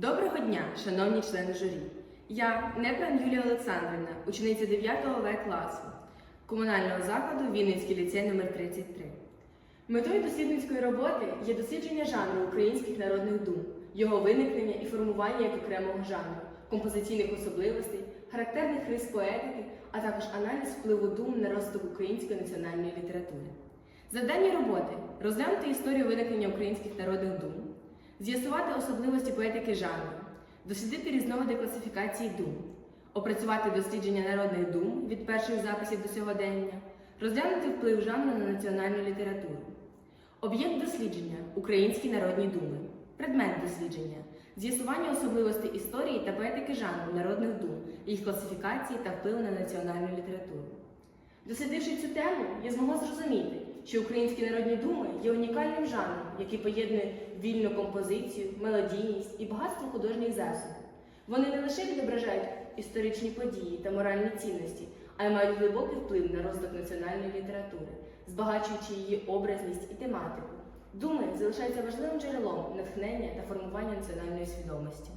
Доброго дня, шановні члени журі. Я Непран Юлія Олександрівна, учениця 9 В класу комунального закладу Вінницький ліцей номер 33. Метою дослідницької роботи є дослідження жанру українських народних дум, його виникнення і формування як окремого жанру, композиційних особливостей, характерних рис поетики, а також аналіз впливу дум на розвиток української національної літератури. Завдання роботи розглянути історію виникнення українських народних дум, з'ясувати особливості поетики жанру, дослідити різновиди класифікації дум, опрацювати дослідження народних дум від перших записів до сьогодення, розглянути вплив жанру на національну літературу. Об'єкт дослідження українські народні думи, предмет дослідження, з'ясування особливостей історії та поетики жанру народних дум, їх класифікації та впливу на національну літературу. Дослідивши цю тему, я змогла зрозуміти, що українські народні думи є унікальним жанром, який поєднує вільну композицію, мелодійність і багатство художніх засобів. Вони не лише відображають історичні події та моральні цінності, а й мають глибокий вплив на розвиток національної літератури, збагачуючи її образність і тематику. Думи залишаються важливим джерелом натхнення та формування національної свідомості.